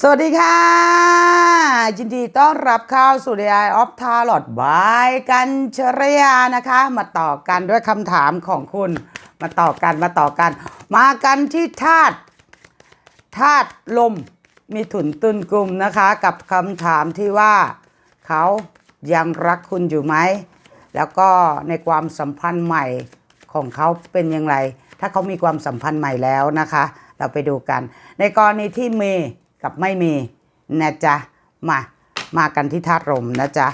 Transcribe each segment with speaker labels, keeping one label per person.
Speaker 1: สวัสดีค่ะยินดีต้อนรับเข้าสู่ The Eye of Tarot บายกันชรยานะคะ มาต่อกันด้วยคำถามของคุณ มาต่อกันมาต่อกัน มากันที่ธาตุธาตุลมมีถุนตุนกลุ่มนะคะ กับคำถามที่ว่าเขายังรักคุณอยู่ไหม แล้วก็ในความสัมพันธ์ใหม่ของเขาเป็นอย่างไร ถ้าเขามีความสัมพันธ์ใหม่แล้วนะคะ เราไปดูกัน ในกรณีที่มี กับไม่มีนะจ๊ะมามากันที่ธาตุลมนะจ๊ะ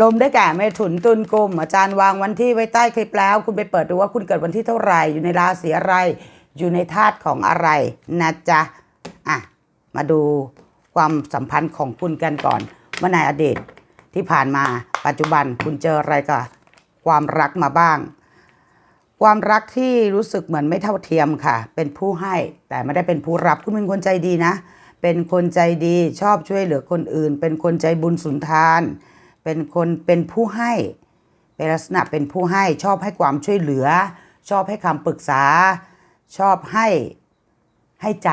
Speaker 1: ลมได้แก่เมถุนตุลกลุ่มอาจารย์วางวันที่ไว้ใต้คลิปแล้ว คุณไปเปิดดูว่าคุณเกิดวันที่เท่าไหร่ อยู่ในราศีอะไร อยู่ในธาตุของอะไรนะจ๊ะอะมาดูความสัมพันธ์ของคุณกันก่อนเมื่อในอดีตที่ผ่านมาปัจจุบันคุณเจออะไรกับความรักมาบ้าง ความรักที่รู้สึกเหมือนไม่เท่าเทียมค่ะ เป็นผู้ให้แต่ไม่ได้เป็นผู้รับคุณเป็นคนใจดีนะ เป็นคนใจดีชอบช่วยเหลือคนอื่น เป็นคนใจบุญสุนทาน เป็นคนเป็นผู้ให้ เป็นลักษณะเป็นผู้ให้ชอบให้ความช่วยเหลือ ชอบให้คำปรึกษา ชอบให้ให้ใจ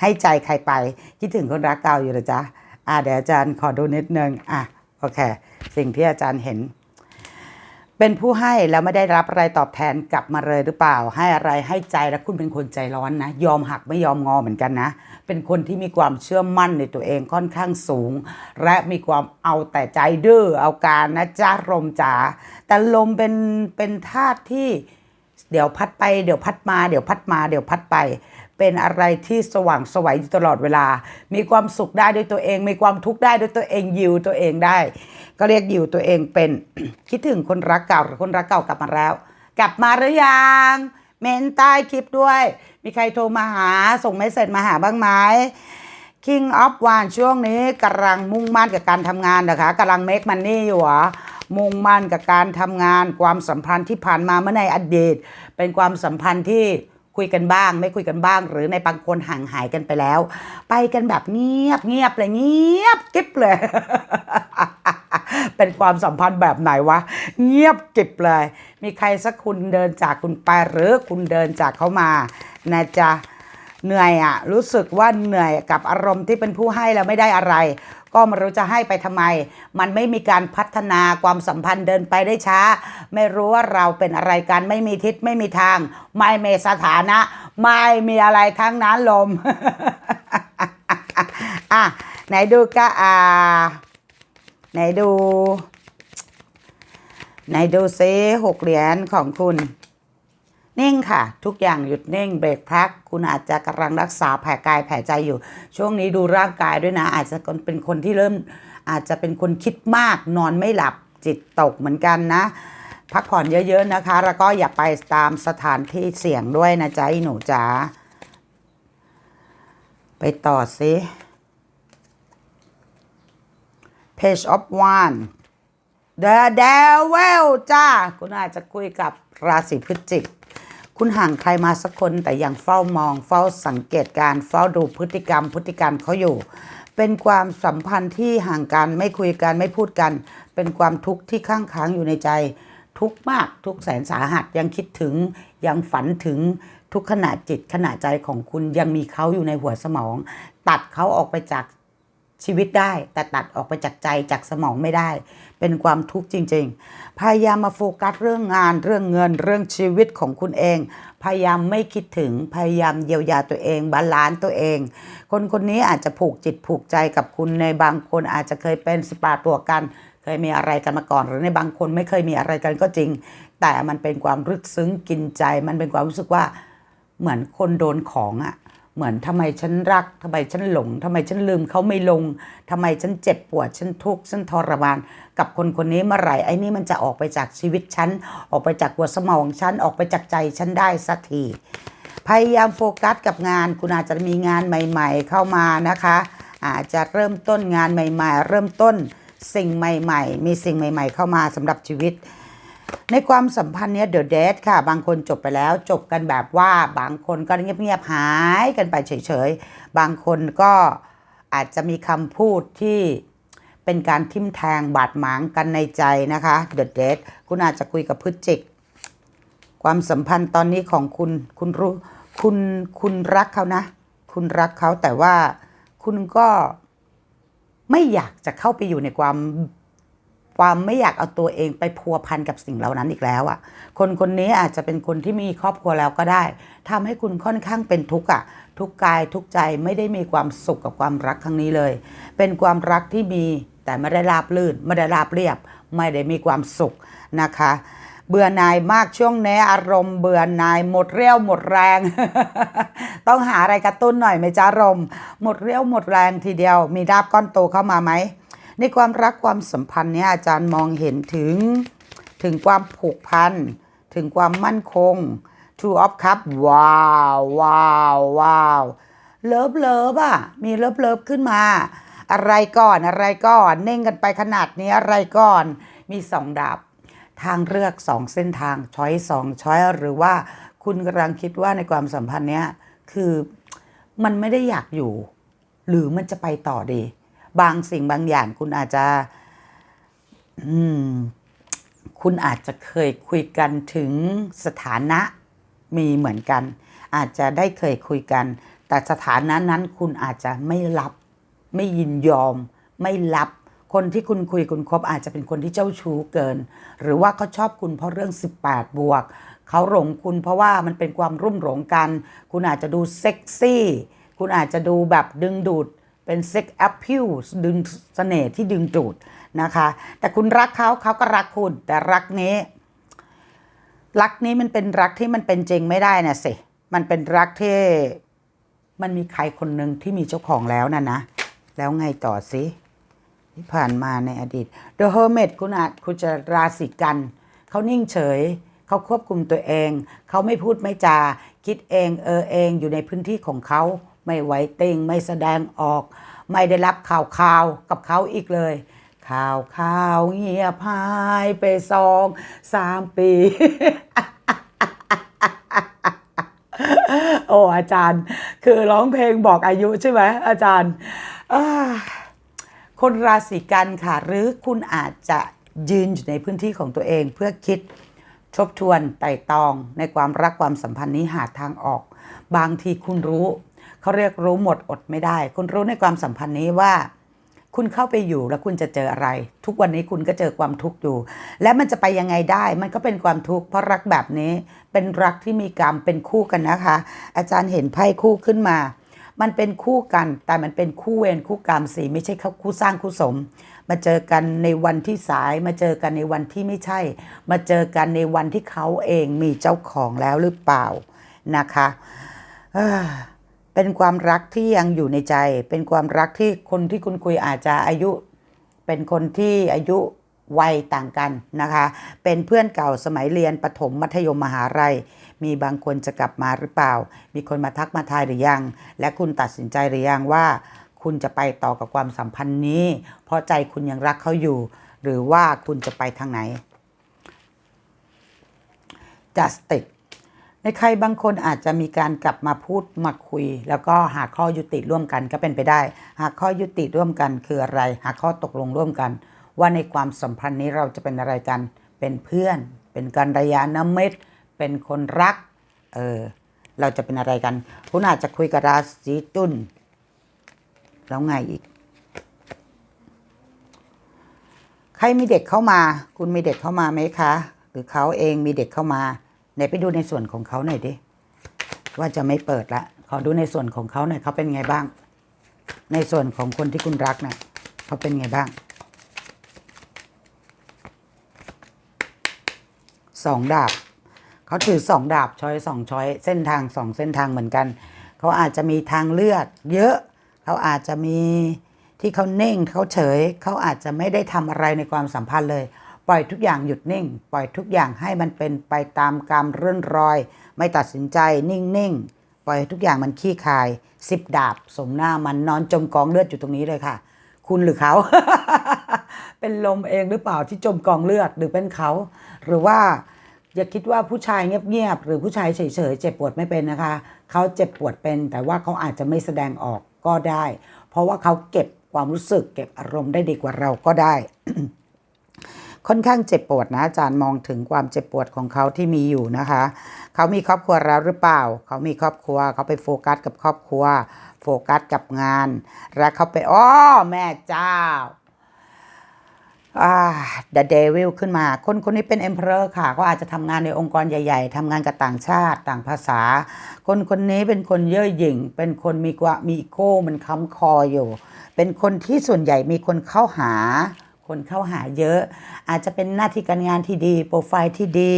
Speaker 1: ให้ใจใครไป คิดถึงคนรักเก่าอยู่หรอจ๊ะอ่าเดี๋ยวอาจารย์ขอดูนิดนึงอะโอเค สิ่งที่อาจารย์เห็น เป็นผู้ให้แล้วไม่ได้รับอะไรตอบแทนกลับมาเลยหรือเปล่า ให้อะไรให้ใจแล้วคุณเป็นคนใจร้อนนะ ยอมหักไม่ยอมงอเหมือนกันนะ เป็นคนที่มีความเชื่อมั่นในตัวเองค่อนข้างสูง และมีความเอาแต่ใจดื้อเอาการนะจ้าลมจ๋าแต่ลมเป็นเป็นธาตุที่เดี๋ยวพัดไปเดี๋ยวพัดมาเดี๋ยวพัดมาเดี๋ยวพัดไป เป็นอะไรที่สว่างสวัยอยู่ตลอดเวลา มีความสุขได้ด้วยตัวเอง มีความทุกข์ได้ด้วยตัวเองยิวตัวเองได้ ก็เรียกยิวตัวเองเป็น คิดถึงคนรักเก่าหรือคนรักเก่ากลับมาแล้ว กลับมาหรือยังเมนใต้คลิปด้วย มีใครโทรมาหาส่งเมสเซจมาหาบ้างไหม King of One ช่วงนี้กำลังมุ่งมั่นกับการทำงานนะคะกำลัง make money อยู่หรอมุ่งมั่นกับการทำงาน ความสัมพันธ์ที่ผ่านมาเมื่อในอดีต เป็นความสัมพันธ์ที่ คุยกันบ้าง ไม่คุยกันบ้าง หรือในบางคนห่างหายกันไปแล้ว ไปกันแบบเงียบเงียบเลยเงียบกิ๊บเลย เป็นความสัมพันธ์แบบไหนวะ เงียบกิบเลย มีใครสักคุณเดินจากคุณไปหรือคุณเดินจากเขามานะจ๊ะเหนื่อยอะรู้สึกว่าเหนื่อยกับอารมณ์ที่เป็นผู้ให้แล้วไม่ได้อะไร ก็ไม่รู้จะให้ไปทำไม มันไม่มีการพัฒนาความสัมพันธ์เดินไปได้ช้า ไม่รู้ว่าเราเป็นอะไรกันไม่มีทิศไม่มีทาง ไม่มีสถานะ ไม่มีอะไรทั้งนั้นลมอะไหนดูก็อ่าไหนดู ไหนดูซิหกเหรียญของคุณ นิ่งค่ะ ทุกอย่างหยุดนิ่งเบรกพัก คุณอาจจะกำลังรักษาแผลกายแผลใจอยู่ ช่วงนี้ดูร่างกายด้วยนะ อาจจะเป็นคนที่เริ่ม อาจจะเป็นคนคิดมากนอนไม่หลับจิตตกเหมือนกันนะ พักผ่อนเยอะๆนะคะ แล้วก็อย่าไปตามสถานที่เสี่ยงด้วยนะจ๊ะหนูจ๋าไปต่อสิ Page of One The Devil จ้า คุณอาจจะคุยกับราศีพฤศจิก คุณห่างใครมาสักคนแต่ยังเฝ้ามอง เฝ้าสังเกตการ เฝ้าดูพฤติกรรม พฤติกรรมเขาอยู่ เป็นความสัมพันธ์ที่ห่างกันไม่คุยกันไม่พูดกัน เป็นความทุกข์ที่ข้างค้างอยู่ในใจ ทุกมากทุกแสนสาหัสยังคิดถึงยังฝันถึงทุกขณะจิตขณะใจของคุณยังมีเขาอยู่ในหัวสมอง ตัดเขาออกไปจากชีวิตได้ แต่ตัดออกไปจากใจจากสมองไม่ได้ เป็นความทุกข์จริง ๆ พยายามมาโฟกัสเรื่องงานเรื่องเงินเรื่องชีวิตของคุณเอง พยายามไม่คิดถึงพยายามเยียวยาตัวเองบาลานซ์ตัวเอง คนคนนี้อาจจะผูกจิตผูกใจกับคุณในบางคนอาจจะเคยเป็นสปาตัวกัน เคยมีอะไรกันมาก่อน หรือในบางคนไม่เคยมีอะไรกันก็จริง แต่มันเป็นความรึกซึ้งกินใจ มันเป็นความรู้สึกว่าเหมือนคนโดนของอะ่ะ เหมือนทำไมฉันรักทำไมฉันหลงทำไมฉันลืมเขาไม่ลงทำไมฉันเจ็บปวดฉันทุกข์ฉันทรมาน กับคนคนนี้เมื่อไหร่ไอ้นี่มันจะออกไปจากชีวิตฉัน ออกไปจากหัวสมองฉัน ออกไปจากใจฉันได้สักทีพยายามโฟกัสกับงาน คุณอาจจะมีงานใหม่ ๆ เข้ามานะคะ อาจจะเริ่มต้นงานใหม่ ๆ เริ่มต้นสิ่งใหม่ ๆ มีสิ่งใหม่ ๆ เข้ามาสำหรับชีวิต ในความสัมพันธ์เนี้ยเดอะเดทค่ะ บางคนจบไปแล้วจบกันแบบว่าบางคนก็เงียบๆหายกันไปเฉยๆ บางคนก็อาจจะมีคำพูดที่เป็นการทิมแทงบาดหมางกันในใจนะคะเดอะเดทคุณอาจจะคุยกับพฤจิก ความสัมพันธ์ตอนนี้ของคุณคุณรู้คุณคุณรักเขานะ คุณรักเขาแต่ว่าคุณก็ไม่อยากจะเข้าไปอยู่ในความ ความไม่อยากเอาตัวเองไปพัวพันกับสิ่งเหล่านั้นอีกแล้วอะ่ะ คนคนนี้อาจจะเป็นคนที่มีครอบครัวแล้วก็ได้ทำให้คุณค่อนข้างเป็นทุกข์อะ ทุกกายทุกใจไม่ได้มีความสุขกับความรักครั้งนี้เลย เป็นความรักที่มีแต่ไม่ได้ราบลื่นไม่ได้ราบเรียบ ไม่ได้มีความสุขนะคะ เบื่อหน่ายมากช่วงนี้อารมณ์เบื่อหน่ายหมดเรี่ยวหมดแรง ต้องหาอะไรกระตุ้นหน่อยไหมจ้ารมหมดเรี่ยวหมดแรงทีเดียว มีดาบก้อนโตเข้ามาไหม ในความรักความสัมพันธ์เนี่ยอาจารย์มองเห็นถึงถึงความผูกพัน ถึงความมั่นคง Two of Cup ว้าวว้าวว้าวเลิฟเลิฟอะมีเลิฟเลิฟขึ้นมา อะไรก่อนอะไรก่อน เน่งกันไปขนาดนี้อะไรก่อนมีสองดาบทางเลือกสองเส้นทางช้อยสองช้อยหรือว่าคุณกำลังคิดว่าในความสัมพันธ์เนี้ยคือมันไม่ได้อยากอยู่ หรือมันจะไปต่อดี บางสิ่งบางอย่างคุณอาจจะคุณอาจจะเคยคุยกันถึงสถานะมีเหมือนกัน อาจจะได้เคยคุยกัน แต่สถานะนั้นคุณอาจจะไม่รับ ไม่ยินยอม ไม่รับ คนที่คุณคุยคุณคบอาจจะเป็นคนที่เจ้าชู้เกิน หรือว่าเขาชอบคุณเพราะเรื่อง 18 บวก เขาหลงคุณเพราะว่ามันเป็นความรุ่มหลงกัน คุณอาจจะดูเซ็กซี่ คุณอาจจะดูแบบดึงดูด เป็นเซ็กแอปพิลดึงเสน่ห์ที่ดึงดูดนะคะ แต่คุณรักเขาเขาก็รักคุณ แต่รักนี้ รักนี้มันเป็นรักที่มันเป็นจริงไม่ได้นะสิมันเป็นรักที่มันมีใครคนหนึ่งที่มีเจ้าของแล้วนะนะ แล้วไงต่อสิที่ผ่านมาในอดีต The Hermit คุณอาจคุณจะราศีกัน เขานิ่งเฉย เขาควบคุมตัวเอง เขาไม่พูดไม่จา คิดเองเออเองอยู่ในพื้นที่ของเขา ไม่ไหวเต็งไม่แสดงออก ไม่ได้รับข่าวข่าวกับเขาอีกเลย ข่าวข่าวเงียบหายไปสองสามปีโอ้อาจารย์ คือร้องเพลงบอกอายุใช่ไหมอาจารย์คนราศีกันค่ะ หรือคุณอาจจะยืนอยู่ในพื้นที่ของตัวเอง เพื่อคิดทบทวนไต่ตองในความรักความสัมพันธ์นี้หาทางออก บางทีคุณรู้ เขาเรียกรู้หมดอดไม่ได้ คุณรู้ในความสัมพันธ์นี้ว่า คุณเข้าไปอยู่แล้วคุณจะเจออะไร ทุกวันนี้คุณก็เจอความทุกข์อยู่ และมันจะไปยังไงได้ มันก็เป็นความทุกข์เพราะรักแบบนี้ เป็นรักที่มีกรรมเป็นคู่กันนะคะ อาจารย์เห็นไพ่คู่ขึ้นมามันเป็นคู่กัน แต่มันเป็นคู่เวรคู่กรรมสีไม่ใช่คู่สร้างคู่สม มาเจอกันในวันที่สาย มาเจอกันในวันที่ไม่ใช่ มาเจอกันในวันที่เขาเองมีเจ้าของแล้วหรือเปล่านะคะ เป็นความรักที่ยังอยู่ในใจ เป็นความรักที่คนที่คุณคุยอาจจะอายุ เป็นคนที่อายุวัยต่างกันนะคะ เป็นเพื่อนเก่าสมัยเรียนประถมมัธยมมหาลัย มีบางคนจะกลับมาหรือเปล่า มีคนมาทักมาทายหรือยัง และคุณตัดสินใจหรือยังว่า คุณจะไปต่อกับความสัมพันธ์นี้ เพราะใจคุณยังรักเขาอยู่ หรือว่าคุณจะไปทางไหน justice ในใครบางคนอาจจะมีการกลับมาพูดมาคุย แล้วก็หาข้อยุติร่วมกันก็เป็นไปได้ หาข้อยุติร่วมกันคืออะไร หาข้อตกลงร่วมกัน ว่าในความสัมพันธ์นี้เราจะเป็นอะไรกัน เป็นเพื่อน เป็นกัลยาณมิตร เป็นคนรัก เออ เราจะเป็นอะไรกัน คุณอาจจะคุยกับราศีตุลแล้วไงอีก ใครมีเด็กเข้ามา คุณมีเด็กเข้ามาไหมคะ หรือเขาเองมีเด็กเข้ามา ไหนไปดูในส่วนของเขาหน่อยดิ ว่าจะไม่เปิดละ ขอดูในส่วนของเขาหน่อยเขาเป็นไงบ้าง ในส่วนของคนที่คุณรักเนะ่ยเขาเป็นไงบ้างสองดาบเขาถือสองดาบช้อยสองช้อยเส้นทางสองเส้นทางเหมือนกัน เขาอาจจะมีทางเลือก เยอะ เขาอาจจะมีที่เขาเน่งเขาเฉย เขาอาจจะไม่ได้ทำอะไรในความสัมพันธ์เลย ปล่อยทุกอย่างหยุดนิ่ง ปล่อยทุกอย่างให้มันเป็นไปตามกรรมเรื่อนรอย ไม่ตัดสินใจนิ่งๆปล่อยทุกอย่างมันขี้คายสิบดาบสมหน้ามันนอนจมกองเลือดอยู่ตรงนี้เลยค่ะ คุณหรือเขา เป็นลมเองหรือเปล่าที่จมกองเลือดหรือเป็นเขา หรือว่าอย่าคิดว่าผู้ชายเงียบๆหรือผู้ชายเฉยๆเจ็บปวดไม่เป็นนะคะ เขาเจ็บปวดเป็น แต่ว่าเขาอาจจะไม่แสดงออกก็ได้ เพราะว่าเขาเก็บความรู้สึกเก็บอารมณ์ได้ดีกว่าเราก็ได้ ค่อนข้างเจ็บปวดนะอาจารย์มองถึงความเจ็บปวดของเขาที่มีอยู่นะคะ เขามีครอบครัวแล้วหรือเปล่า เขามีครอบครัว เขาไปโฟกัสกับครอบครัว โฟกัสกับงาน และเขาไปอ้อแม่เจ้าอ่า The Devil ขึ้นมา คนคนนี้เป็น Emperor ค่ะ ก็อาจจะทำงานในองค์กรใหญ่ๆทำงานกับต่างชาติต่างภาษา คนคนนี้เป็นคนเย่อหยิ่ง เป็นคนมีกว่ามีอีโก้มันค้ำคออยู่ เป็นคนที่ส่วนใหญ่มีคนเข้าหา คนเข้าหาเยอะ อาจจะเป็นหน้าที่การงานที่ดี โปรไฟล์ที่ดี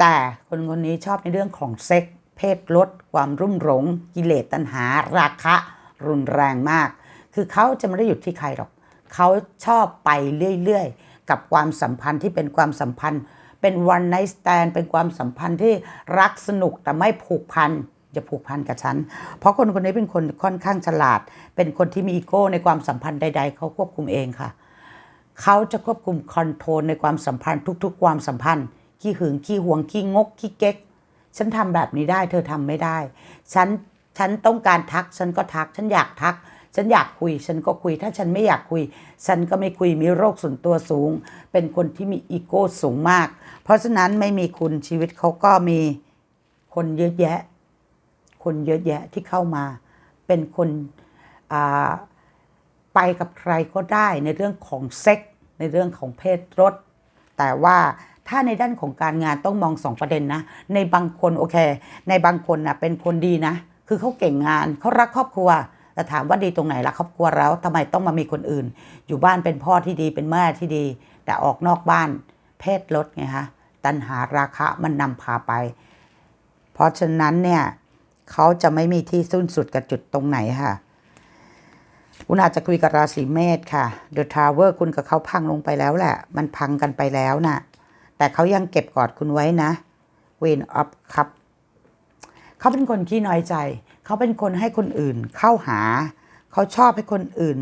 Speaker 1: แต่คนคนนี้ชอบในเรื่องของเซ็ก เพศลด ความรุ่มหลง กิเลสตัณหา ราคะ รุนแรงมาก คือเขาจะไม่ได้หยุดที่ใครหรอก เขาชอบไปเรื่อยๆ กับความสัมพันธ์ที่เป็นความสัมพันธ์ เป็น one night stand เป็นความสัมพันธ์ที่รักสนุกแต่ไม่ผูกพันอย่าผูกพันกับฉัน เพราะคนคนนี้เป็นคนค่อนข้างฉลาด เป็นคนที่มีอีโก้ในความสัมพันธ์ใด ๆ เขาควบคุมเองค่ะ เขาจะควบคุมคอนโทรลในความสัมพันธ์ทุกๆ ความสัมพันธ์ ขี้หึงขี้หวงขี้งกขี้เก๊ก ฉันทำแบบนี้ได้ เธอทำไม่ได้ ฉันฉันต้องการทัก ฉันก็ทัก ฉันอยากทัก ฉันอยากคุย ฉันก็คุย ถ้าฉันไม่อยากคุย ฉันก็ไม่คุย มีโรคส่วนตัวสูง เป็นคนที่มีอีโก้สูงมาก เพราะฉะนั้นไม่มีคุณชีวิตเขาก็มีคนเยอะแยะ คนเยอะแยะที่เข้ามา เป็นคนอ่า ไปกับใครก็ได้ในเรื่องของเซ็กในเรื่องของเพศรสแต่ว่าถ้าในด้านของการงานต้องมองสองประเด็นนะ ในบางคนโอเค ในบางคนนะเป็นคนดีนะ คือเขาเก่งงานเขารักครอบครัวแต่ถามว่าดีตรงไหนรักครอบครัวแล้วทำไมต้องมามีคนอื่น อยู่บ้านเป็นพ่อที่ดีเป็นแม่ที่ดี แต่ออกนอกบ้าน เพศลดไงฮะตัณหาราคะมันนำพาไป เพราะฉะนั้นเนี่ยเขาจะไม่มีที่สิ้นสุดกับจุดตรงไหนค่ะ คุณอาจจะคุยกับราศีเมษค่ะ The Tower คุณกับเขาพังลงไปแล้วแหละ มันพังกันไปแล้วน่ะ แต่เขายังเก็บกอดคุณไว้นะ Queen of Cup เขาเป็นคนขี้น้อยใจ เขาเป็นคนให้คนอื่นเข้าหา เขาชอบให้คนอื่น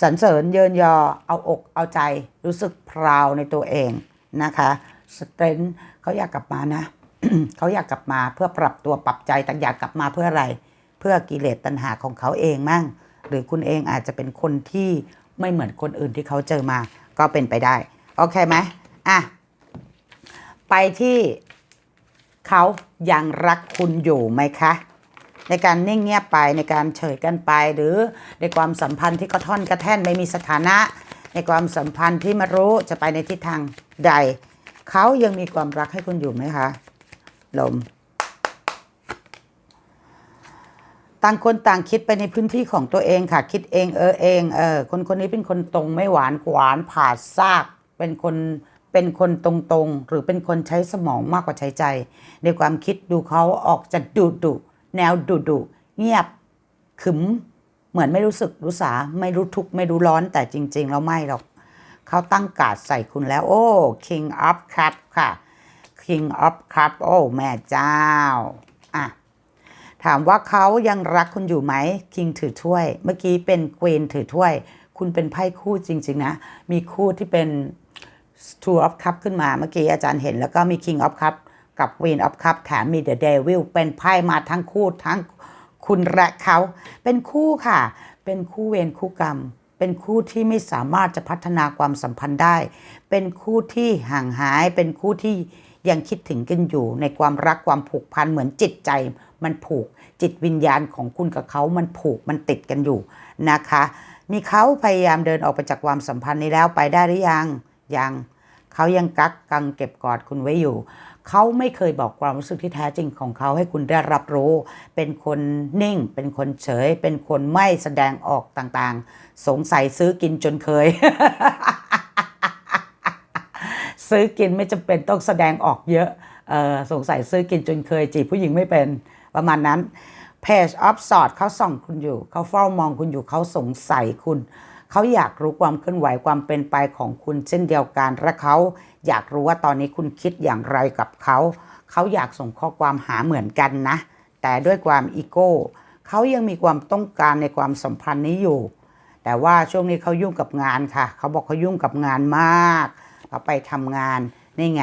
Speaker 1: สรรเสริญเยินยอ เอาอกเอาใจ รู้สึกพราวในตัวเองนะคะสเตรนท์เขาอยากกลับมานะเขาอยากกลับมาเพื่อปรับตัวปรับใจแต่อยากกลับมาเพื่ออะไร เพื่อกิเลสตัณหาของเขาเองมั่ง หรือคุณเองอาจจะเป็นคนที่ไม่เหมือนคนอื่นที่เขาเจอมาก็เป็นไปได้ โอเคไหมอะ ไปที่เขายังรักคุณอยู่ไหมคะ ในการนิ่งเงียบไปในการเฉยกันไป หรือในความสัมพันธ์ที่กระท่อนกระแท่นไม่มีสถานะ ในความสัมพันธ์ที่ไมารู้จะไปในทิศทางใด เขายังมีความรักให้คุณอยู่ไหมคะ ลม ต่างคนต่างคิดไปในพื้นที่ของตัวเองค่ะ คิดเองเออเองเออคนคนนี้เป็นคนตรงไม่หวานหวานผ่าซาก เป็นคนเป็นคนตรงๆ หรือเป็นคนใช้สมองมากกว่าใช้ใจ ในความคิดดูเขาออกจะดุดุแนวดุดุเงียบขึมเหมือนไม่รู้สึกรู้สาไม่รู้ทุกข์ไม่รู้ร้อนแต่จริง ๆ แล้วไม่หรอกเขาตั้งการ์ดใส่คุณแล้ว โอ้ King of Cup ค่ะ King of Cup โอ้ แม่เจ้า อะ ถามว่าเขายังรักคุณอยู่ไหมคิงถือถ้วย เมื่อกี้เป็นควีนถือถ้วย คุณเป็นไพ่คู่จริง ๆ นะ มีคู่ที่เป็น Two of Cup ขึ้นมา เมื่อกี้อาจารย์เห็นแล้วก็มี King of Cup กับ Queen of Cup แถมมี The Devil เป็นไพ่มาทั้งคู่ทั้งคุณและเขาเป็นคู่ค่ะ เป็นคู่เวรคู่กรรม เป็นคู่ที่ไม่สามารถจะพัฒนาความสัมพันธ์ได้ เป็นคู่ที่ห่างหาย เป็นคู่ที่ยังคิดถึงกันอยู่ในความรักความผูกพันเหมือนจิตใจ มันผูกจิตวิญญาณของคุณกับเขามันผูกมันติดกันอยู่นะคะ มีเขาพยายามเดินออกไปจากความสัมพันธ์นี้แล้วไปได้หรือยังยังเขายังกักกังเก็บกอดคุณไว้อยู่ เขาไม่เคยบอกความรู้สึกที่แท้จริงของเขาให้คุณได้รับรู้ เป็นคนนิ่ง เป็นคนเฉย เป็นคนไม่แสดงออกต่างๆ สงสัยซื้อกินจนเคย ซื้อกินไม่จำเป็นต้องแสดงออกเยอะออสงสัยซื้อกินจนเคยจีบผู้หญิงไม่เป็น ประมาณนั้น Page of Swords เขาส่องคุณอยู่ เขาเฝ้ามองคุณอยู่เขาสงสัยคุณ เขาอยากรู้ความเคลื่อนไหวความเป็นไปของคุณเช่นเดียวกัน และเขาอยากรู้ว่าตอนนี้คุณคิดอย่างไรกับเขา เขาอยากส่งข้อความหาเหมือนกันนะ แต่ด้วยความอีโก้เขายังมีความต้องการในความสัมพันธ์นี้อยู่ แต่ว่าช่วงนี้เขายุ่งกับงานค่ะ เขาบอกเขายุ่งกับงานมากเขาไปทำงานนี่ไง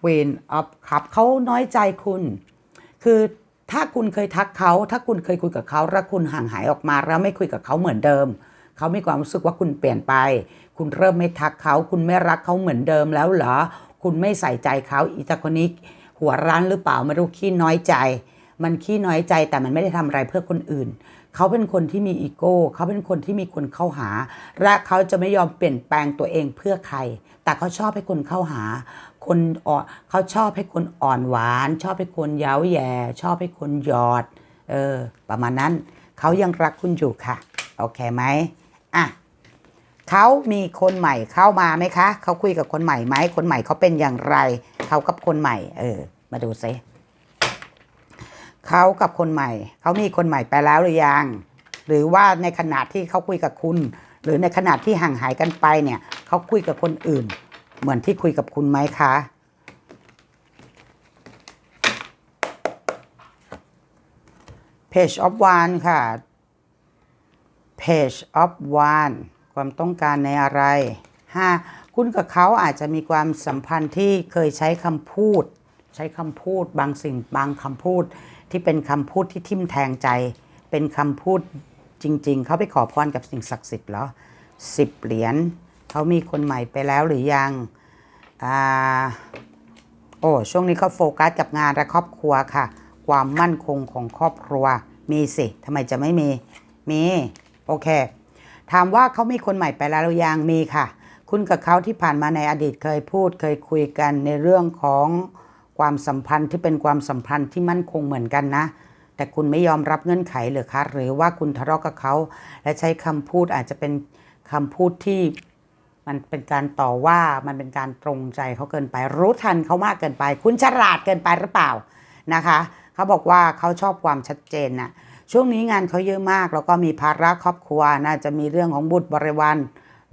Speaker 1: Queen of Cup เขาน้อยใจคุณ คือถ้าคุณเคยทักเขา ถ้าคุณเคยคุยกับเขาแล้วคุณห่างหายออกมาแล้วไม่คุยกับเขาเหมือนเดิม เขามีความรู้สึกว่าคุณเปลี่ยนไป คุณเริ่มไม่ทักเขา คุณไม่รักเขาเหมือนเดิมแล้วเหรอ คุณไม่ใส่ใจเขาอีตาคนนี้หัวร้านหรือเปล่าไม่รู้ขี้น้อยใจ มันขี้น้อยใจแต่มันไม่ได้ทำอะไรเพื่อคนอื่น เขาเป็นคนที่มีอีโก้ เขาเป็นคนที่มีคนเข้าหา และเขาจะไม่ยอมเปลี่ยนแปลงตัวเองเพื่อใคร แต่เขาชอบให้คนเข้าหา คนอ่อนเขาชอบให้คนอ่อนหวาน ชอบให้คนเย้าแย่ ชอบให้คนหยอด เออ ประมาณนั้น เขายังรักคุณอยู่ค่ะ โอเคไหมอะเขามีคนใหม่เข้ามาไหมคะ เขาคุยกับคนใหม่ไหม คนใหม่เขาเป็นอย่างไร เขากับคนใหม่ เออ มาดูซิเขากับคนใหม่ เขามีคนใหม่ไปแล้วหรือยัง หรือว่าในขณะที่เขาคุยกับคุณ หรือในขณะที่ห่างหายกันไปเนี่ย เขาคุยกับคนอื่น เหมือนที่คุยกับคุณไหมคะ Page of One ค่ะ Page of One ความต้องการในอะไร 5. คุณกับเขาอาจจะมีความสัมพันธ์ที่เคยใช้คำพูด ใช้คำพูดบางสิ่งบางคำพูด ที่เป็นคำพูดที่ทิ่มแทงใจ เป็นคำพูดจริง ๆ เขาไปขอพรกับสิ่งศักดิ์สิทธิ์เหรอสิบเหรียญ เขามีคนใหม่ไปแล้วหรือยังอ่าโอ้ช่วงนี้เขาโฟกัสกับงานและครอบครัวค่ะ ความมั่นคงของครอบครัว มีสิทำไมจะไม่มีมีโอเค ถามว่าเขามีคนใหม่ไปแล้วหรือยังมีค่ะ คุณกับเขาที่ผ่านมาในอดีตเคยพูด เคยคุยกันในเรื่องของความสัมพันธ์ที่เป็นความสัมพันธ์ที่มั่นคงเหมือนกันนะ แต่คุณไม่ยอมรับเงื่อนไขหรือคะ หรือว่าคุณทะเลาะกับเขา และใช้คำพูดอาจจะเป็นคำพูดที่ มันเป็นการต่อว่ามันเป็นการตรงใจเขาเกินไป รู้ทันเขามากเกินไป คุณฉลาดเกินไปหรือเปล่านะคะเขาบอกว่าเขาชอบความชัดเจนนะช่วงนี้งานเขาเยอะมาก แล้วก็มีภาระครอบครัวน่าจะมีเรื่องของบุตรบริวาร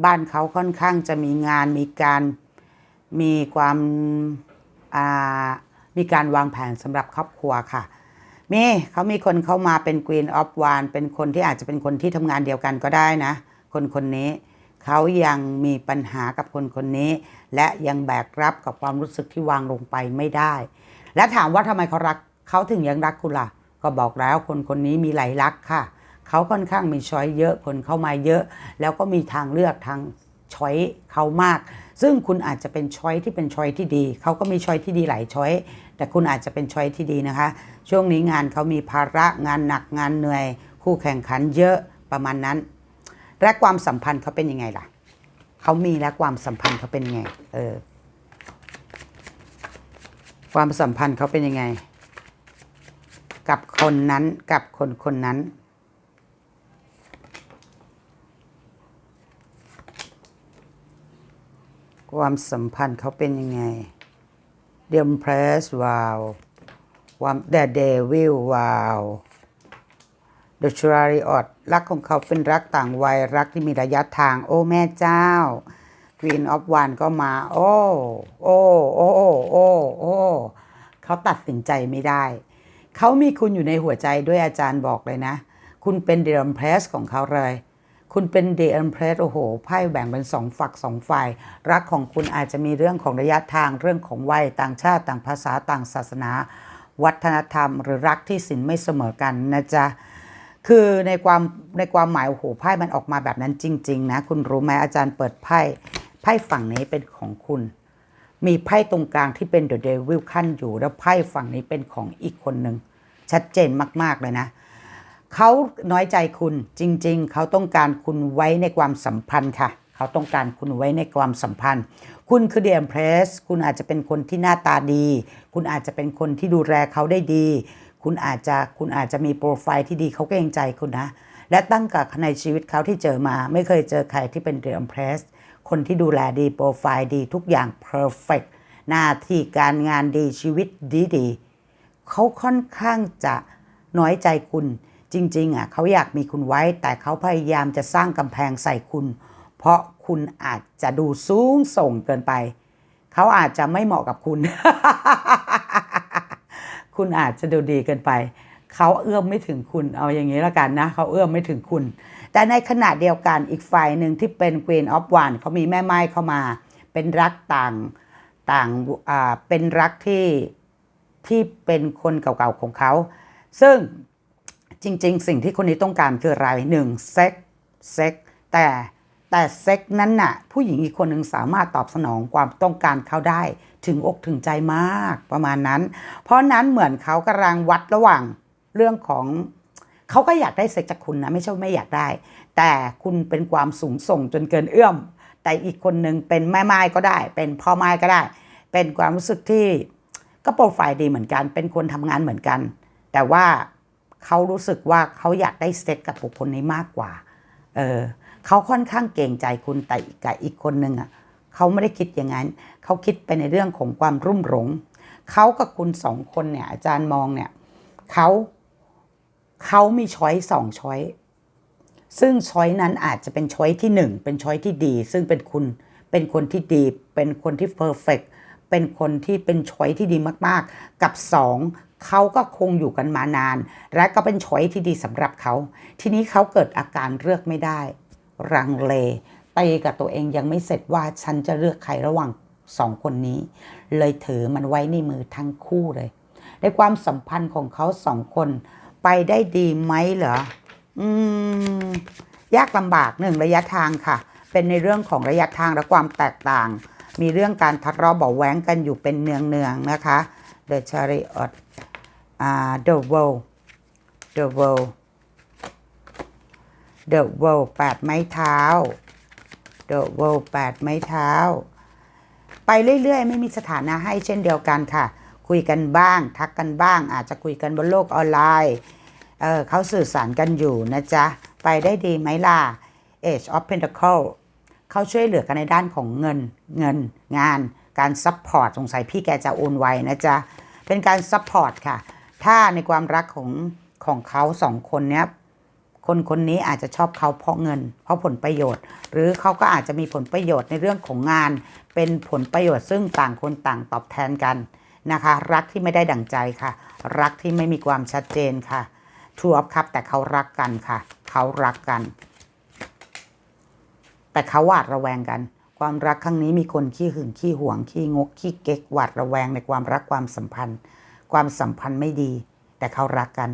Speaker 1: บ้านเขาค่อนข้างจะมีงานมีการมีความมีการวางแผนสำหรับครอบครัวค่ะมีเขามีคนเข้ามาเป็น Queen of One เป็นคนที่อาจจะเป็นคนที่ทำงานเดียวกันก็ได้นะ คนคนนี้ เขายังมีปัญหากับคนคนนี้ และยังแบกรับกับความรู้สึกที่วางลงไปไม่ได้ และถามว่าทำไมเขารักเขาถึงยังรักคุณล่ะ ก็บอกแล้วคนคนนี้มีหลายรักค่ะ เขาค่อนข้างมีช้อยเยอะคนเข้ามาเยอะ แล้วก็มีทางเลือกทางช้อยเขามาก ซึ่งคุณอาจจะเป็นช้อยที่เป็นช้อยที่ดี เขาก็มีช้อยที่ดีหลายช้อย แต่คุณอาจจะเป็นช้อยที่ดีนะคะ ช่วงนี้งานเขามีภาระงานหนักงานเหนื่อย คู่แข่งขันเยอะประมาณนั้น และความสัมพันธ์เขาเป็นยังไงล่ะเขามีและความสัมพันธ์เขาเป็นยังไง เออ ความสัมพันธ์เขาเป็นยังไง กับคนนั้นกับคนคนนั้น ความสัมพันธ์เขาเป็นยังไงเดมเพรสวาวความเดเดวิลวาว The Chariot รักของเขาเป็นรักต่างวัยรักที่มีระยะทาง โอ้แม่เจ้า Queen of One ก็มา โอ้โอ้โอ้โอ้โอ้เขาตัดสินใจไม่ได้ เขามีคุณอยู่ในหัวใจด้วยอาจารย์บอกเลยนะ คุณเป็นเด e มเพรสของเขาเลย คุณเป็นเด e มเพรสโอ้โหไพ่แบ่งเป็นสองฝักสองฝ่าย รักของคุณอาจจะมีเรื่องของระยะทางเรื่องของวัยต่างชาติต่างภาษาต่างศาสนา วัฒนธรรม หรือรักที่สินไม่เสมอกันนะจ๊ะ คือในความในความหมายโอ้โหไพ่มันออกมาแบบนั้นจริง ๆ นะ คุณรู้ไหมอาจารย์เปิดไพ่ไพ่ฝั่งนี้เป็นของคุณ มีไพ่ตรงกลางที่เป็นเดอะเดวิลขั้นอยู่ แล้วไพ่ฝั่งนี้เป็นของอีกคนหนึ่งชัดเจนมาก ๆ เลยนะเขาน้อยใจคุณจริง ๆ เขาต้องการคุณไว้ในความสัมพันธ์ค่ะ เขาต้องการคุณไว้ในความสัมพันธ์ คุณคือเดียมเพรส คุณอาจจะเป็นคนที่หน้าตาดี คุณอาจจะเป็นคนที่ดูแลเขาได้ดี คุณอาจจะคุณอาจจะมีโปรไฟล์ที่ดีเขาเกรงใจคุณนะ และตั้งกับในชีวิตเขาที่เจอมา ไม่เคยเจอใครที่เป็นเดียมเพรสคนที่ดูแลดีโปรไฟล์ดีทุกอย่างเพอร์เฟกหน้าที่การงานดีชีวิตดีดีๆเขาค่อนข้างจะน้อยใจคุณ จริง ๆอะเขาอยากมีคุณไว้ แต่เขาพยายามจะสร้างกำแพงใส่คุณ เพราะคุณอาจจะดูสูงส่งเกินไป เขาอาจจะไม่เหมาะกับคุณ คุณอาจจะดูดีเกินไป เขาเอื้อมไม่ถึงคุณเอาอย่างนี้ละกันนะ เขาเอื้อมไม่ถึงคุณ แต่ในขณะเดียวกันอีกฝ่ายหนึ่งที่เป็น Queen of One เขามีแม่ไม้เข้ามา เป็นรักต่างต่างอ่าเป็นรักที่ที่เป็นคนเก่าๆของเขา ซึ่งจริง ๆ สิ่งที่คนนี้ต้องการคืออะไรหนึ่งเซ็กเซ็กแต่แต่เซ็กนั้นน่ะผู้หญิงอีกคนหนึ่งสามารถตอบสนองความต้องการเขาได้ ถึงอกถึงใจมากประมาณนั้น เพราะนั้นเหมือนเขากำลังวัดระหว่างเรื่องของเขาก็อยากได้เซ็กจากคุณนะไม่ใช่ไม่อยากได้ แต่คุณเป็นความสูงส่งจนเกินเอื้อม แต่อีกคนหนึ่งเป็นแม่ไม้ก็ได้ เป็นพ่อไม้ก็ได้ เป็นความรู้สึกที่ก็โปรไฟล์ดีเหมือนกัน เป็นคนทำงานเหมือนกัน แต่ว่าเขารู้สึกว่าเขาอยากได้เซ็กกับบุคคลนี้มากกว่า เออเขาค่อนข้างเกรงใจคุณแต่กับอีกคนหนึ่งอะ เขาไม่ได้คิดอย่างนั้น เขาคิดไปในเรื่องของความรุ่มหลงเขากับคุณสองคนเนี่ยอาจารย์มองเนี่ยเขาเขามีช้อยสองช้อยซึ่งช้อยนั้นอาจจะเป็นช้อยที่หนึ่งเป็นช้อยที่ดี ซึ่งเป็นคุณเป็นคนที่ดี เป็นคนที่เพอร์เฟกเป็นคนที่เป็นช้อยที่ดีมากๆ กับสองเขาก็คงอยู่กันมานาน และก็เป็นช้อยที่ดีสำหรับเขา ทีนี้เขาเกิดอาการเลือกไม่ได้ รังเล ไปกับตัวเองยังไม่เสร็จว่าฉันจะเลือกใครระหว่างสองคนนี้ เลยถือมันไว้ในมือทั้งคู่เลย ในความสัมพันธ์ของเขาสองคน ไปได้ดีไหมเหรอ อืม ยากลำบากหนึ่งระยะทางค่ะ เป็นในเรื่องของระยะทางและความแตกต่าง มีเรื่องการทะเลาะเบาะแว้งกันอยู่เป็นเนืองๆนะคะ The Chariot อ่า The World The World The World แปดไม้เท้า The World แปดไม้เท้า ไปเรื่อยๆ ไม่มีสถานะให้เช่นเดียวกันค่ะ คุยกันบ้าง ทักกันบ้าง อาจจะคุยกันบนโลกออนไลน์เออเขาสื่อสารกันอยู่นะจ๊ะ ไปได้ดีไหมล่ะ Age of Pentacle เขาช่วยเหลือกันในด้านของเงินเงินงาน การซัพพอร์ตสงสัยพี่แกจะโอนไวนะจ๊ะ เป็นการซัพพอร์ตค่ะ ถ้าในความรักของของเขาสองคนเนี้ย คนคนนี้อาจจะชอบเขาเพราะเงิน เพราะผลประโยชน์ หรือเขาก็อาจจะมีผลประโยชน์ในเรื่องของงาน เป็นผลประโยชน์ซึ่งต่างคนต่างตอบแทนกันนะคะ รักที่ไม่ได้ดั่งใจค่ะ รักที่ไม่มีความชัดเจนค่ะ True of Cup แต่เขารักกันค่ะ เขารักกัน แต่เขาหวาดระแวงกัน ความรักครั้งนี้มีคนขี้หึงขี้หวงขี้งกขี้เก๊กหวาดระแวงในความรักความสัมพันธ์ ความสัมพันธ์ไม่ดี แต่เขารักกัน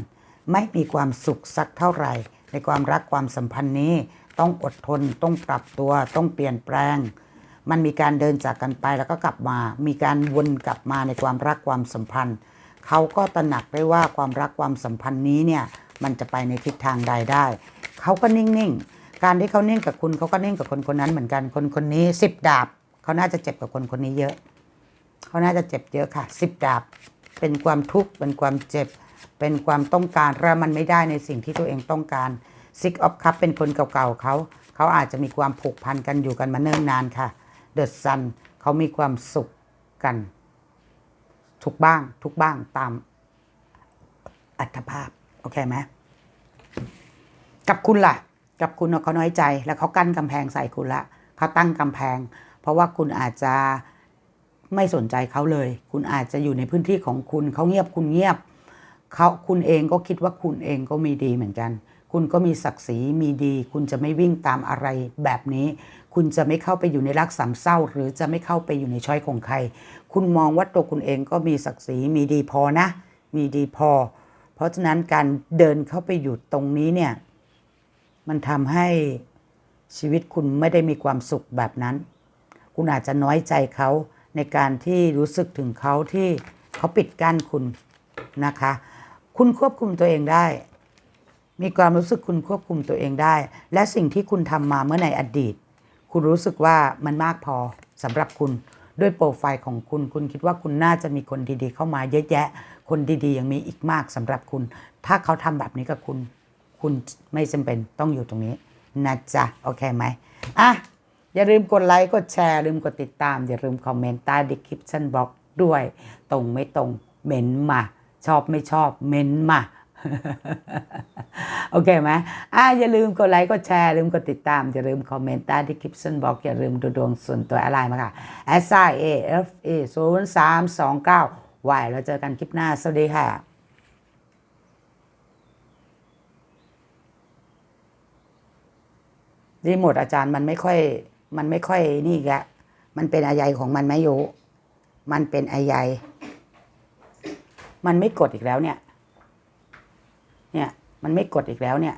Speaker 1: ไม่มีความสุขสักเท่าไหร่ ในความรักความสัมพันธ์นี้ ต้องอดทนต้องปรับตัวต้องเปลี่ยนแปลง มันมีการเดินจากกันไปแล้วก็กลับมา มีการวนกลับมาในความรักความสัมพันธ์ เขาก็ตระหนักได้ว่าความรักความสัมพันธ์นี้เนี่ยมันจะไปในทิศทางใดได้ เขาก็นิ่งๆ การที่เขานิ่งกับคุณเขาก็นิ่งกับคนคนนั้นเหมือนกัน คนคนนี้สิบดาบ เขาน่าจะเจ็บกับคนคนนี้เยอะ เขาน่าจะเจ็บเยอะค่ะสิบดาบ เป็นความทุกข์ เป็นความเจ็บ เป็นความต้องการและมันไม่ได้ในสิ่งที่ตัวเองต้องการซิกออฟคัพเป็นคนเก่าๆเขาเขาอาจจะมีความผูกพันกันอยู่กันมาเนิ่นนานค่ะเดอะซันเขามีความสุขกัน ทุกบ้างทุกบ้างตามอัตภาพ โอเคไหมกับคุณล่ะ กับคุณเขาน้อยใจแล้วเขากั้นกำแพงใส่คุณละเขาตั้งกำแพง เพราะว่าคุณอาจจะไม่สนใจเขาเลย คุณอาจจะอยู่ในพื้นที่ของคุณเขาเงียบคุณเงียบ เขาคุณเองก็คิดว่าคุณเองก็มีดีเหมือนกัน คุณก็มีศักดิ์ศรีมีดี คุณจะไม่วิ่งตามอะไรแบบนี้ คุณจะไม่เข้าไปอยู่ในรักสามเศร้า หรือจะไม่เข้าไปอยู่ในช้อยของใคร คุณมองว่าตัวคุณเองก็มีศักดิ์ศรีมีดีพอนะ มีดีพอ เพราะฉะนั้นการเดินเข้าไปอยู่ตรงนี้เนี่ยมันทำให้ชีวิตคุณไม่ได้มีความสุขแบบนั้น คุณอาจจะน้อยใจเขาในการที่รู้สึกถึงเขาที่เขาปิดกั้นคุณนะคะ คุณควบคุมตัวเองได้ มีความรู้สึกคุณควบคุมตัวเองได้ และสิ่งที่คุณทำมาเมื่อในอดีต คุณรู้สึกว่ามันมากพอสำหรับคุณด้วยโปรไฟล์ของคุณ คุณคิดว่าคุณน่าจะมีคนดีๆ เข้ามาเยอะแยะ คนดีๆ ยังมีอีกมากสำหรับคุณ ถ้าเขาทำแบบนี้กับคุณ คุณไม่จำเป็นต้องอยู่ตรงนี้นะจ๊ะ โอเคไหมอะ อย่าลืมกดไลค์ กดแชร์ ลืมกดติดตาม อย่าลืมคอมเมนต์ใต้ดีคริปชั่นบล็อกด้วย ตรงไม่ตรงเม้นมา ชอบไม่ชอบเม้นมา โอเคไหมอะอย่าลืมกดไลค์กดแชร์ลืมกดติดตาม อย่าลืมคอมเมนต์ใต้ดีคริปชั่นบล็อก อย่าลืมดูดวงส่วนตัวอะไรมาค่ะ S I A F A 0 3 2 9 Y แล้วเจอกันคลิปหน้า สวัสดีค่ะรีโมทอาจารย์มันไม่ค่อย มันไม่ค่อยนี่แกะมันเป็นอาใยของมันไหมโย มันเป็นอาใย มันไม่กดอีกแล้วเนี่ย เนี่ย มันไม่กดอีกแล้วเนี่ย